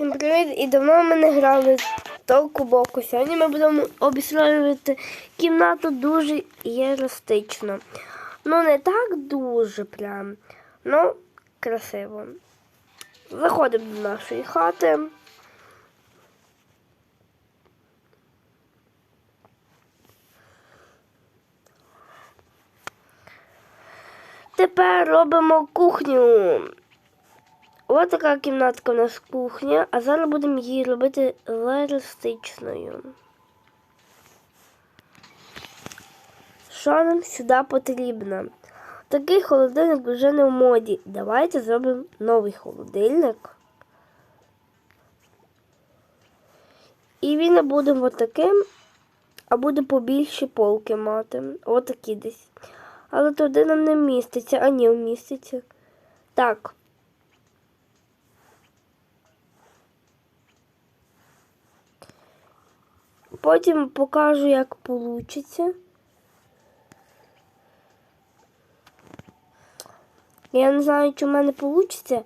Всім привіт! І давно ми не грали з толку боку. Сьогодні ми будемо обістроювати кімнату дуже єрастично. Ну, не так дуже прям, ну красиво. Заходимо до нашої хати. Тепер робимо кухню. Ось така кімнатка у нас кухня, а зараз будемо її робити реалістичною. Що нам сюди потрібно? Такий холодильник вже не в моді. Давайте зробимо новий холодильник. І він буде ось таким, а буде побільше полки мати. Отакі десь. Але туди нам не вміститься, а ні, вміститься. Так. Потім покажу, як вийде. Я не знаю, чи в мене вийде.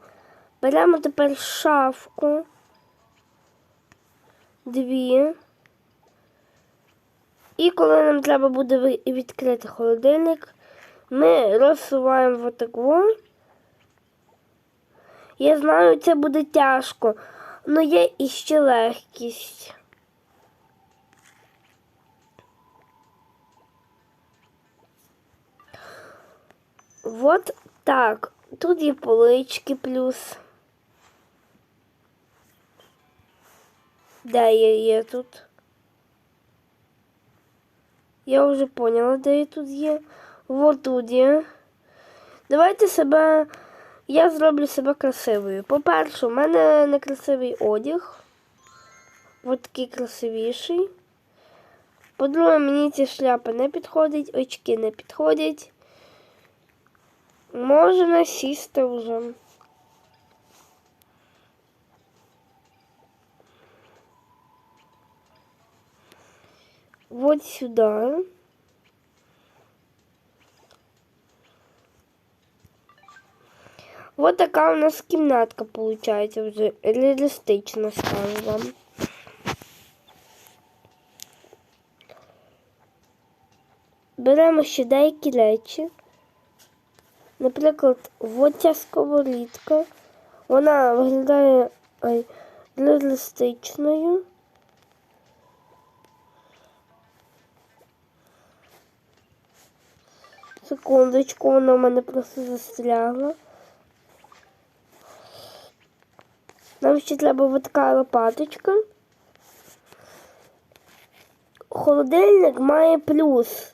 Беремо тепер шафку. Дві. І коли нам треба буде відкрити холодильник, ми розсуваємо отаку. Я знаю, це буде тяжко, але є іще легкість. Вот так. Тут є полички плюс. Де я є тут? Я вже поняла, де я тут є. Вот тут є. Давайте себе. Я зроблю себе красивою. По-перше, у мене некрасивий одяг. Ось такий красивіший. По-друге, мені ці шляпи не підходять, очки не підходять. Можна сісти вже. Вот сюда. Вот така у нас кімнатка получается вже реалістично скажу вам. Беремо ще деякі речі. Наприклад, от ця сковорідка. Вона виглядає реалістичною. Секундочку, вона в мене просто застрягла. Нам ще треба от така лопаточка. Холодильник має плюс.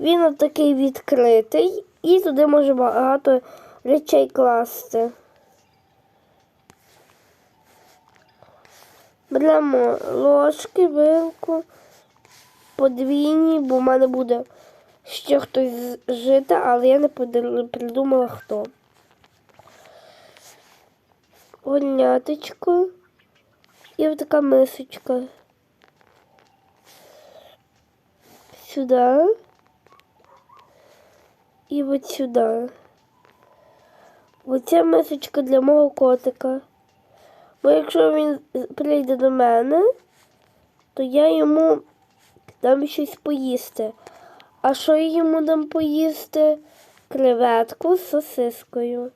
Він от такий відкритий і туди може багато речей класти. Беремо ложки, вилку, подвійні, бо в мене буде ще хтось жити, але я не придумала хто. Горняточка і ось така мисочка. Сюди. І от сюди. Оця мисочка для мого котика. Бо якщо він прийде до мене, то я йому дам щось поїсти. А що я йому дам поїсти? Креветку з сосискою.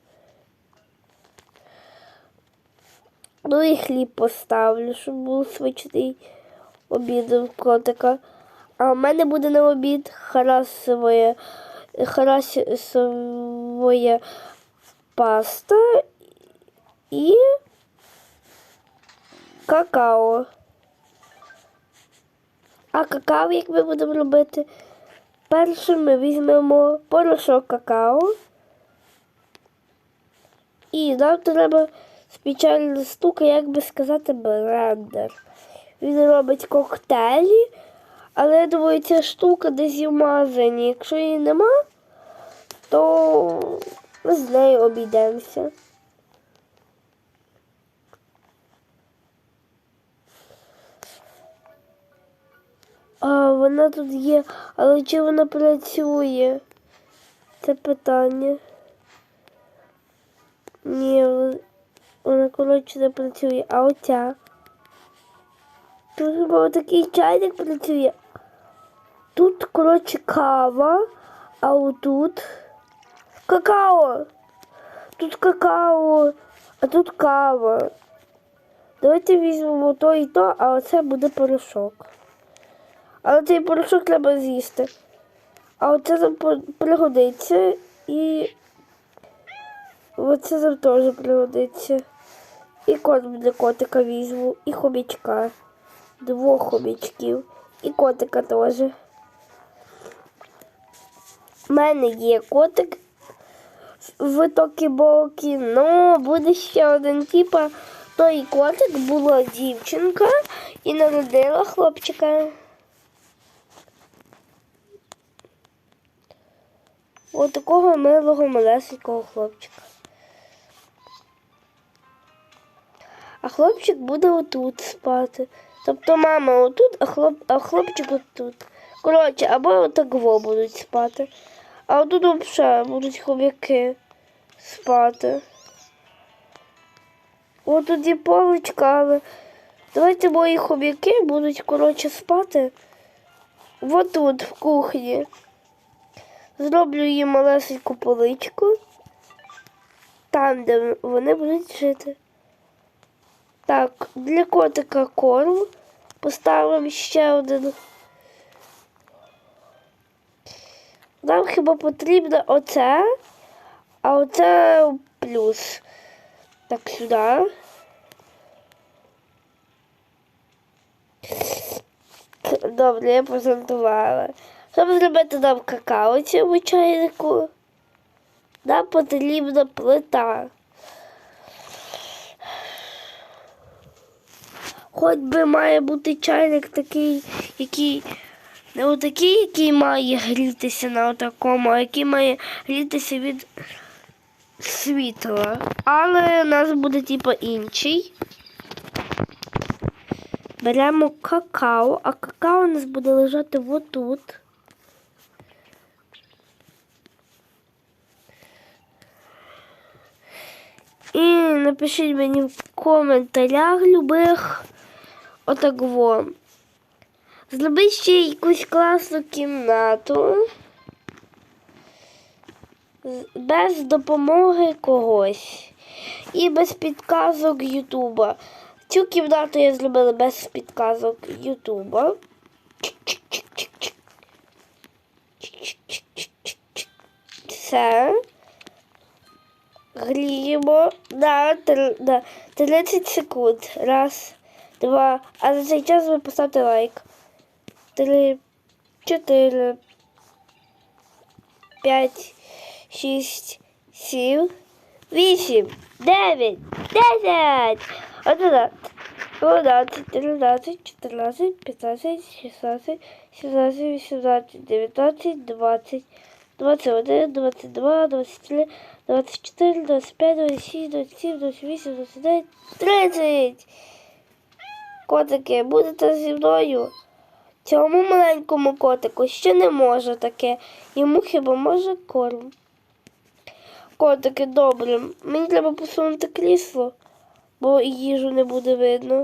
Ну і хліб поставлю, щоб був смачний обід у котика. А в мене буде на обід харасове, харасове паста і какао. А какао, як ми будемо робити? Перше ми візьмемо порошок какао. І нам треба спеціальна штука, як би сказати, блендер. Він робить коктейлі, але я думаю, ця штука десь є в магазині. Якщо її нема, то ми з нею обійдемося. А, вона тут є, але чи вона працює? Це питання. Ні, Вона, коротше, не працює, а оця. Тут хіба такий чайник працює. Тут, коротше, кава, а отут какао. Тут какао, а тут кава. Давайте візьмемо то і то, а оце буде порошок. Але цей порошок треба з'їсти. А оце нам пригодиться і оце нам теж пригодиться. І корм для котика візьму, і хомячка. Двох хомячків. І котика теж. У мене є котик в Токі-Бокі, ну буде ще один типа. Той котик була дівчинка і народила хлопчика. Ось такого милого малесенького хлопчика. А хлопчик буде отут спати. Тобто мама отут, а, хлоп, а хлопчик отут. Коротше, або отак во будуть спати. А отут взагалі будуть хомяки спати. От тут є поличка, але давайте мої хомяки будуть, коротше, спати. Вот тут, в кухні. Зроблю їм малесеньку поличку. Там, де вони будуть жити. Так, для котика корм. Поставимо ще один. Нам хіба потрібно оце, а оце плюс. Так, сюди. Добре, я презентувала. Щоб зробити нам какао цьому чайнику, нам потрібна плита. Хоч би має бути чайник такий, який не отакий, який має грітися на отакому, а який має грітися від світла. Але у нас буде типу інший. Беремо какао, а какао у нас буде лежати отут. І напишіть мені в коментарях любих отак во. Зробіть ще якусь класну кімнату без допомоги когось і без підказок Ютуба. Цю кімнату я зробила без підказок Ютуба. Все. Гріємо на 30 секунд. Раз, два. А за цей час ви поставте лайк. Три, чотири, п'ять, шість, сім, вісім, дев'ять, десять, одинадцять, дванадцять, тринадцять, чотирнадцять, п'ятнадцять, шістнадцять, сімнадцять, вісімнадцять, дев'ятнадцять, двадцять. 21, 22, 23, 24, 25, 26, 27, 28, 29, 30. Котики, будете зі мною? Цьому маленькому котику ще не може таке. Йому хіба може корм. Котики, добре. Мені треба посунути крісло, бо їжу не буде видно.